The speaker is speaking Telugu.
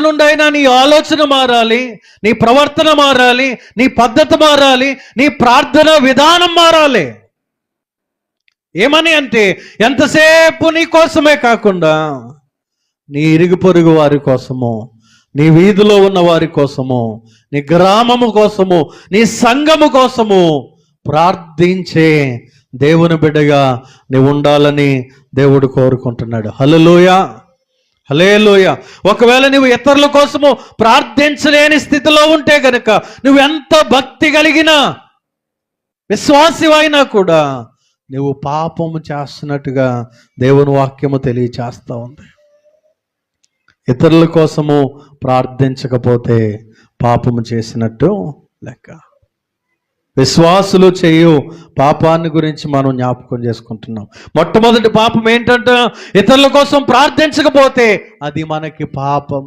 రోజు అయినా నీ ఆలోచన మారాలి నీ ప్రవర్తన మారాలి నీ పద్ధతి మారాలి నీ ప్రార్థన విధానం మారాలి. ఏమని అంటే ఎంతసేపు నీ కోసమే కాకుండా నీ ఇరుగు పొరుగు వారి కోసము నీ వీధిలో ఉన్న వారి కోసము నీ గ్రామము కోసము నీ సంఘము కోసము ప్రార్థించే దేవుని బిడ్డగా నీవు ఉండాలని దేవుడు కోరుకుంటున్నాడు. హలలోయ హలేలోయ ఒకవేళ నువ్వు ఇతరుల కోసము ప్రార్థించలేని స్థితిలో ఉంటే గనుక నువ్వు ఎంత భక్తి కలిగినా విశ్వాసివైనా కూడా నువ్వు పాపము చేస్తున్నట్టుగా దేవుని వాక్యము తెలియచేస్తూ ఉంది. ఇతరుల కోసము ప్రార్థించకపోతే పాపము చేసినట్టు లెక్క. విశ్వాసులు చేయు పాపాన్ని గురించి మనం జ్ఞాపకం చేసుకుంటున్నాం. మొట్టమొదటి పాపం ఏంటంటే ఇతరుల కోసం ప్రార్థించకపోతే అది మనకి పాపం.